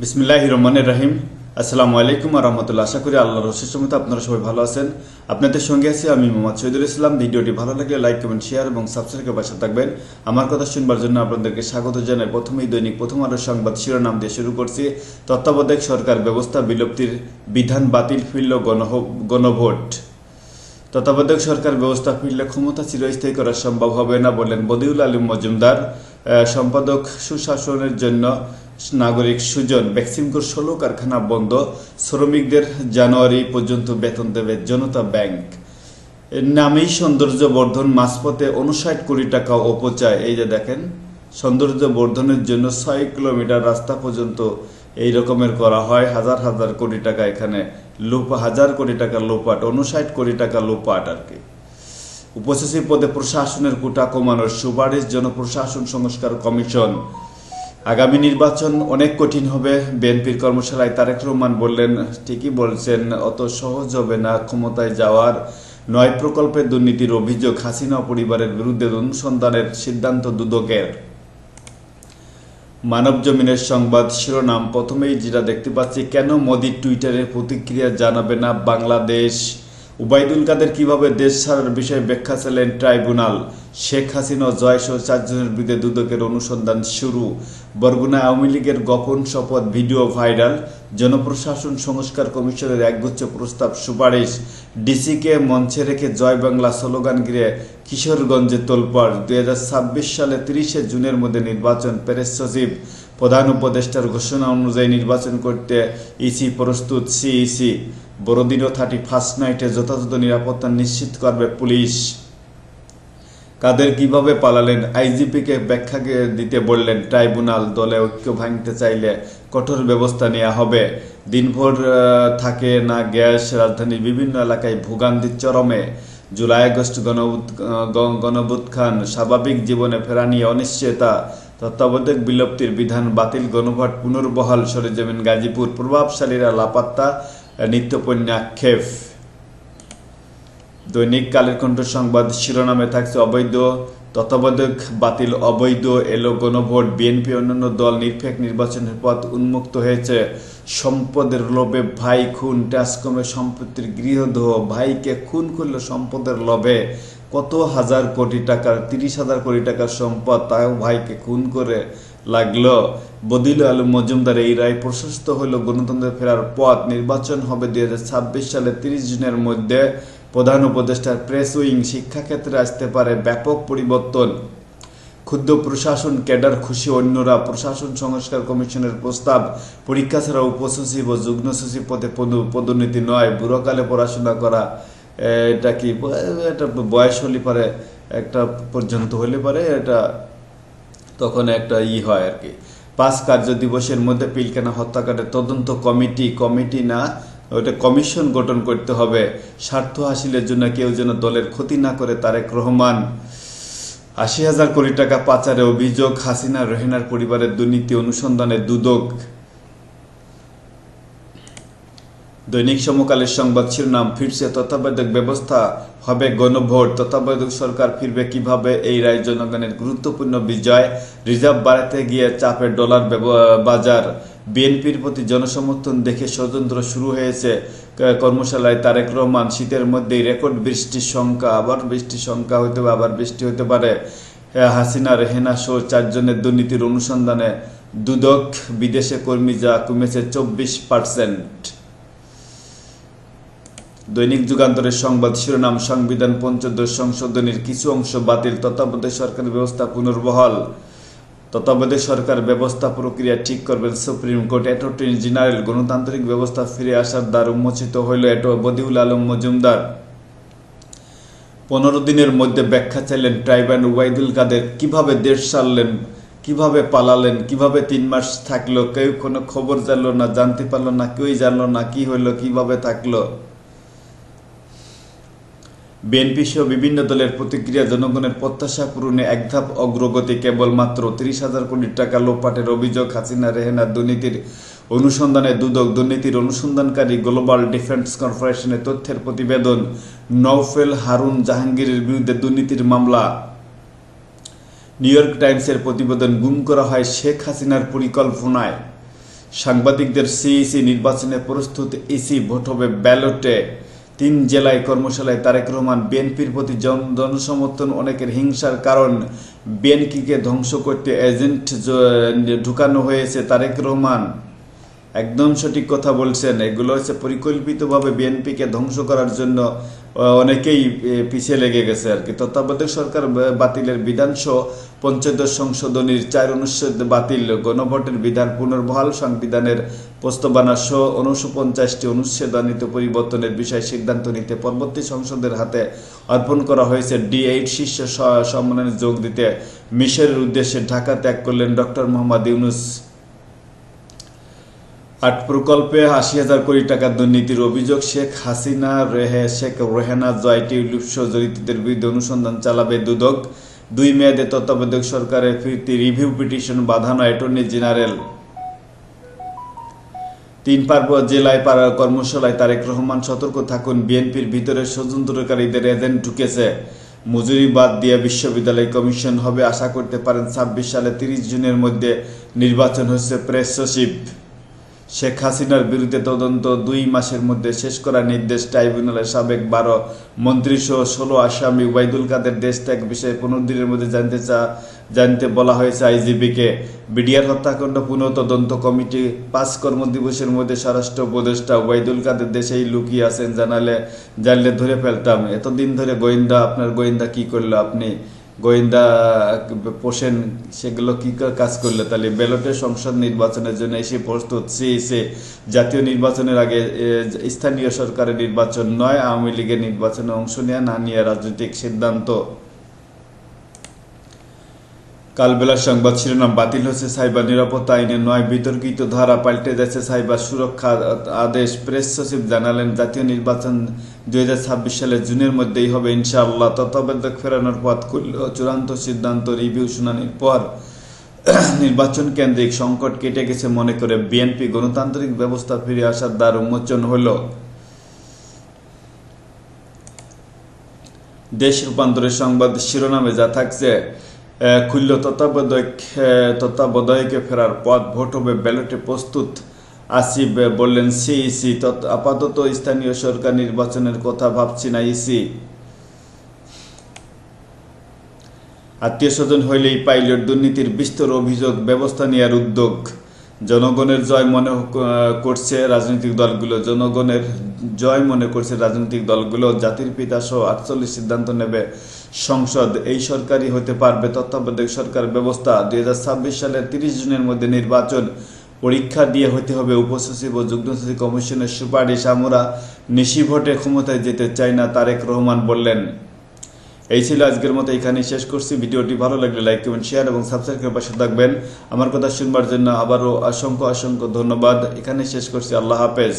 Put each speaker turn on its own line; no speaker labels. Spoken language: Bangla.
বিসমিল্লাহ রহমানের রাহিম আসসালামু আলাইকুম আর রহমতুল্লাহ। আশা করি আল্লাহর রসিসমত আপনারা সবাই ভালো আছেন। আপনাদের সঙ্গে আছি আমি মোহাম্মদ শহীদুল ইসলাম। ভিডিওটি ভালো লাগলে লাইক, কমেন্ট, শেয়ার এবং সাবস্ক্রাইবের পাশে থাকবেন। আমার কথা শুনবার জন্য আপনাদেরকে স্বাগত জানাই। প্রথমেই দৈনিক প্রথম আলো সংবাদ শিরোনাম দিয়ে শুরু করছি। তত্ত্বাবধায়ক সরকার ব্যবস্থা বিলুপ্তির বিধান বাতিল, ফিরল গণভোট। তত্ত্বাবধায়ক সরকার ব্যবস্থা ফিরলে ক্ষমতা চিরস্থায়ী করা সম্ভব হবে না বললেন বদিউল আলম মজুমদার। সম্পাদক সুশাসনের জন্য নাগরিক সুজন ভ্যাকসিনকোর ষোলো কারখানা বন্ধ। শ্রমিকদের জানুয়ারি পর্যন্ত বেতন দেবে জনতা ব্যাংক। নামেই সৌন্দর্য বর্ধন মাঝপথে উনষাট কোটি টাকা অপচয়। এই যে দেখেন সৌন্দর্য বর্ধনের জন্য ছয় কিলোমিটার রাস্তা পর্যন্ত এই রকমের করা হয়। হাজার হাজার কোটি টাকা এখানে লোপা, হাজার কোটি টাকা লোপাট উনষাট কোটি টাকা লোপাট আর কি। উপসচিব পদে প্রশাসনের কোটা কমানোর সুপারিশ, জনপ্রশাসন সংস্কার কমিশন আগামী নির্বাচন অনেক কঠিন হবে। বিএনপির কর্মশালায় তারেক রহমান বললেন, ঠিকই বলছেন, অত সহজ হবে না ক্ষমতায় যাওয়ার। নয় প্রকল্পের দুর্নীতির অভিযোগ হাসিনা পরিবারের বিরুদ্ধে অনুসন্ধানের সিদ্ধান্ত দুদকের। মানব জমিনের সংবাদ শিরোনাম প্রথমেই যেটা দেখতে পাচ্ছি, কেন মোদির টুইটারের প্রতিক্রিয়া জানাবে না বাংলাদেশ? উবাইদুল কাদের কীভাবে দেশ ছাড়ার বিষয়ে ব্যাখ্যা চাইলেন ট্রাইব্যুনাল? শেখ হাসিনা জয়সহ চারজনের বিরুদ্ধে দুদকের অনুসন্ধান শুরু। বরগুনা আওয়ামী লীগের গোপন শপথ ভিডিও ভাইরাল। জনপ্রশাসন সংস্কার কমিশনের একগুচ্ছ প্রস্তাব সুপারিশ। ডিসিকে মঞ্চে রেখে জয় বাংলা স্লোগান ঘিরে কিশোরগঞ্জে তোলপাড়। দুই হাজার ছাব্বিশ সালে তিরিশে জুনের মধ্যে নির্বাচন প্যারিস সচিব প্রধান উপদেষ্টার ঘোষণা অনুযায়ী নির্বাচন করতে ইসি প্রস্তুত সিইসি বড়দিনও থার্টি ফার্স্ট নাইটে যথাযথ নিরাপত্তা নিশ্চিত করবে পুলিশ। কাদের কীভাবে পালালেন আইজিপিকে ব্যাখ্যা দিতে বললেন, ট্রাইব্যুনাল দলে ঐক্য ভাঙতে চাইলে কঠোর ব্যবস্থা নেওয়া হবে। দিনভর থাকে না গ্যাস, রাজধানীর বিভিন্ন এলাকায় ভোগান্তির চরমে। জুলাই আগস্ট গণবুৎ খান স্বাভাবিক জীবনে ফেরা নিয়ে অনিশ্চয়তা। তত্ত্বাবধায়ক বিলুপ্তির বিধান বাতিল গণভোট পুনর্বহাল সরেজমিন গাজীপুর প্রভাবশালীরা লাপাত্তা নিত্যপণ্য আক্ষেপ দৈনিক কালের কণ্ঠ সংবাদ শিরোনামে থাকছে অবৈধ, তত্ত্বাবধায়ক বাতিল অবৈধ, এলো গণভোট, বিএনপি অন্যান্য দল নিরপেক্ষ নির্বাচনের পথ উন্মুক্ত হয়েছে। সম্পদের লোভে ভাই খুন ট্যাসকমে সম্পত্তির গৃহদহ, ভাইকে খুন করল সম্পদের লোভে কত হাজার কোটি টাকার, তিরিশ হাজার কোটি টাকার সম্পদ তাও ভাইকে খুন করে লাগল। বদিল আলম মজুমদার এই রায় প্রশস্ত হলো গণতন্ত্রে ফেরার পথ নির্বাচন হবে দুই সালে তিরিশ জুনের মধ্যে। প্রধান উপদেষ্টার প্রেস উইং শিক্ষাক্ষেত্রে আসতে পারে ব্যাপক পরিবর্তন। ক্ষুদ্র প্রশাসন ক্যাডার খুশি অন্যরা, প্রশাসন সংস্কার কমিশনের প্রস্তাব, পরীক্ষা ছাড়া উপসচিব ও যুগ্ম সচিব পদে, পদোন্নতি নয়, বুড়োকালে পড়াশোনা করা। এটা কি, এটা বয়স হলে পারে, একটা পর্যন্ত হলে পারে, এটা তখন একটা ই হয় আর কি। পাঁচ কার্য দিবসের মধ্যে পিলকানা হত্যাকাণ্ডের তদন্ত কমিটি কমিটি না ওটা কমিশন গঠন করতে হবে। স্বার্থ হাসিলের জন্য কেউ যেন দলের ক্ষতি না করে, তারেক রহমান। আশি হাজার কোটি টাকা পাচারে অভিযোগ, হাসিনা, রহেনার পরিবারের দুর্নীতি অনুসন্ধানে দুদক। দৈনিক সমকালের সংবাদ শিরোনাম ফিরছে। তত্ত্বাবধায়ক ব্যবস্থা হবে গণভোট। তত্ত্বাবধায়ক সরকার ফিরবে কীভাবে? এই রায় জনগণের গুরুত্বপূর্ণ বিজয়। রিজার্ভ বাড়াতে গিয়ে চাপে ডলার বাজার। বিএনপির প্রতি জনসমর্থন দেখে স্বতন্ত্র শুরু হয়েছে। কর্মশালায় তারেক রহমান, শীতের মধ্যেই রেকর্ড বৃষ্টির সংখ্যা, আবার বৃষ্টির সংখ্যা হতে পারে, আবার বৃষ্টি হতে পারে। হাসিনা রেহেনা সহ চারজনের দুর্নীতির অনুসন্ধানে দুদক বিদেশে কর্মী যা কমেছে চব্বিশ পার্সেন্ট। দৈনিক যুগান্তরের সংবাদ শিরোনাম, সংবিধান পঞ্চদশ সংশোধনীর কিছু অংশ বাতিল, তত্ত্বাবধায়ক সরকার ব্যবস্থা পুনর্বহাল। তত্ত্বাবধায়ক সরকার ব্যবস্থা প্রক্রিয়া ঠিক করবেন সুপ্রিম কোর্ট। অ্যাটর্নি জেনারেল, গণতান্ত্রিক ব্যবস্থা ফিরে আসার দ্বার উন্মোচিত হইল, এটো বদিউল আলম মজুমদার। পনেরো দিনের মধ্যে ব্যাখ্যা চাইলেন ট্রাইবান ওয়াইদুল কাদের, কীভাবে দেশ সারলেন, কীভাবে পালালেন, কীভাবে তিন মাস থাকল, কেউ কোনো খবর জানলো না, জানতে পারল না, কেউই জানলো না, কি হইল, কীভাবে থাকল। বিএনপি সহ বিভিন্ন দলের প্রতিক্রিয়া জনগণের প্রত্যাশা পূরণে এক ধাপ অগ্রগতি কেবলমাত্র তিরিশ হাজার কোটি টাকা লোপাটের অভিযোগ হাসিনা রেহেনার দুর্নীতির অনুসন্ধানে দুদক দুর্নীতির অনুসন্ধানকারী গ্লোবাল ডিফেন্স কর্পোরেশনের তথ্যের প্রতিবেদন নৌফেল হারুন জাহাঙ্গীরের বিরুদ্ধে দুর্নীতির মামলা। নিউ ইয়র্ক টাইমসের প্রতিবেদন, গুম করা হয় শেখ হাসিনার পরিকল্পনায়। সাংবাদিকদের সিইসি নির্বাচনে প্রস্তুত ইসি ভোট হবে ব্যালটে। তিন জেলায় কর্মশালায় তারেক রহমান বিএনপির প্রতি জন, জনসমর্থন অনেকের হিংসার কারণ। বিএনপিকে ধ্বংস করতে এজেন্ট ঢুকানো হয়েছে তারেক রহমান। একদম সঠিক কথা বলছেন। এগুলো হচ্ছে পরিকল্পিতভাবে বিএনপিকে ধ্বংস করার জন্য অনেকেই পিছিয়ে লেগে গেছে আর কি। তত্ত্বাবধায়ক সরকার বাতিলের বিধানসহ পঞ্চদশ সংশোধনীর চার অনুচ্ছেদ বাতিল, গণভোটের বিধান পুনর্বহাল, সংবিধানের প্রস্তাবনা সহ উনপঞ্চাশটি অনুচ্ছেদানিত পরিবর্তনের বিষয়ে সিদ্ধান্ত নিতে পরবর্তী সংসদের হাতে অর্পণ করা হয়েছে। ডি এইট শীর্ষ সম্মেলনে যোগ দিতে মিশরের উদ্দেশ্যে ঢাকা ত্যাগ করলেন ডক্টর মোহাম্মদ ইউনুস। আট প্রকল্পে আশি হাজার কোটি টাকা দুর্নীতির অভিযোগ শেখ হাসিনা, রেহে শেখ রেহানা, জয়টি লিপ্স জড়িতদের বিরুদ্ধে অনুসন্ধান চালাবে দুদক। দুই মেয়াদে তত্ত্বাবধায়ক সরকারের ফিরতি রিভিউ পিটিশন বাঁধানো অ্যাটর্নি জেনারেল। তিন পার্ব জেলায় পাড়া কর্মশালায় তারেক রহমান সতর্ক থাকুন, বিএনপির ভিতরে ষড়যন্ত্রকারীদের এজেন্ট ঢুকেছে। মজুরি বাদ দিয়ে বিশ্ববিদ্যালয় কমিশন হবে, আশা করতে পারেন ছাব্বিশ সালে তিরিশ জুনের মধ্যে নির্বাচন হচ্ছে প্রেস সচিব। শেখ হাসিনার বিরুদ্ধে তদন্ত দুই মাসের মধ্যে শেষ করার নির্দেশ ট্রাইব্যুনালের সাবেক বারো মন্ত্রী সহ ষোলো আসামি ওবায়দুল কাদের দেশ ত্যাগ বিষয়ে পনেরো দিনের মধ্যে জানতে চা, জানতে বলা হয়েছে আইজিপিকে। বিডিআর হত্যাকাণ্ড পুনঃ তদন্ত কমিটি পাঁচ কর্মদিবসের মধ্যে স্বরাষ্ট্র উপদেষ্টা ওবায়দুল কাদের দেশেই লুকিয়ে আছেন জানালে, জানলে ধরে ফেলতাম। এতদিন ধরে গোয়েন্দা, আপনার গোয়েন্দা কি করল আপনি? গোয়েন্দা পোষেন, সেগুলো কি কাজ করলে? তাহলে ব্যালটে সংসদ নির্বাচনের জন্য এসে প্রস্তুত সিএসএ জাতীয় নির্বাচনের আগে স্থানীয় সরকারের নির্বাচন নয়, আওয়ামী লীগের নির্বাচনে অংশ নেওয়া না নিয়ে রাজনৈতিক সিদ্ধান্ত? কালবেলার সংবাদ শিরোনাম বাতিল হচ্ছে সাইবার নিরাপত্তা আইনে নয়, বিতর্কিত ধারা পাল্টে যাচ্ছে সাইবার সুরক্ষা আদেশ। প্রেস সচিব জানালেন, জাতীয় নির্বাচন দুই হাজার ছাব্বিশ সালে জুনের মধ্যেই হবে ইনশাআল্লাহ। তত্ত্বাবধায়ক ফেরানোর পথ খুলল চূড়ান্ত সিদ্ধান্ত রিভিউ শুনানির পর নির্বাচন কেন্দ্রিক সংকট কেটে গেছে মনে করে বিএনপি গণতান্ত্রিক ব্যবস্থা ফিরে আসার দ্বার উন্মোচন হলো। দেশ রূপান্তরের সংবাদ শিরোনামে যা থাকছে খুলল তত্ত্বাবধায়ক তত্ত্বাবধায়কে ফেরার পথ, ভোট হবে ব্যালটে প্রস্তুত। আসিফ বললেন সিইসি আপাতত স্থানীয় সরকার নির্বাচনের কথা ভাবছি না ইসি আত্মীয় স্বজন হইলেই পাইলট, দুর্নীতির বিস্তর অভিযোগ, ব্যবস্থা নেওয়ার উদ্যোগ। জনগণের জয় মনে করছে রাজনৈতিক দলগুলো। জনগণের জয় মনে করছে রাজনৈতিক দলগুলো। জাতির পিতা সহ আটচল্লিশ সিদ্ধান্ত নেবে। সংসদ, এই সরকারই হতে পারবে তত্ত্বাবধায়ক সরকার ব্যবস্থা। দুই হাজার ছাব্বিশ সালের তিরিশ জুনের মধ্যে নির্বাচন। পরীক্ষা দিয়ে হতে হবে উপসচিব ও যুগ্ম সচিব কমিশনের সুপারিশ। আমরা নিশি ভোটে ক্ষমতায় যেতে চাই না, তারেক রহমান বললেন। এই ছিল আজকের মতো এখানে শেষ করছি। ভিডিওটি ভালো লাগলে লাইক, কমেন্ট, শেয়ার এবং সাবস্ক্রাইব করে পাশে থাকবেন। আমার কথা শুনবার জন্য আবারও অসংখ্য অসংখ্য ধন্যবাদ। এখানে শেষ করছি। আল্লাহ হাফেজ।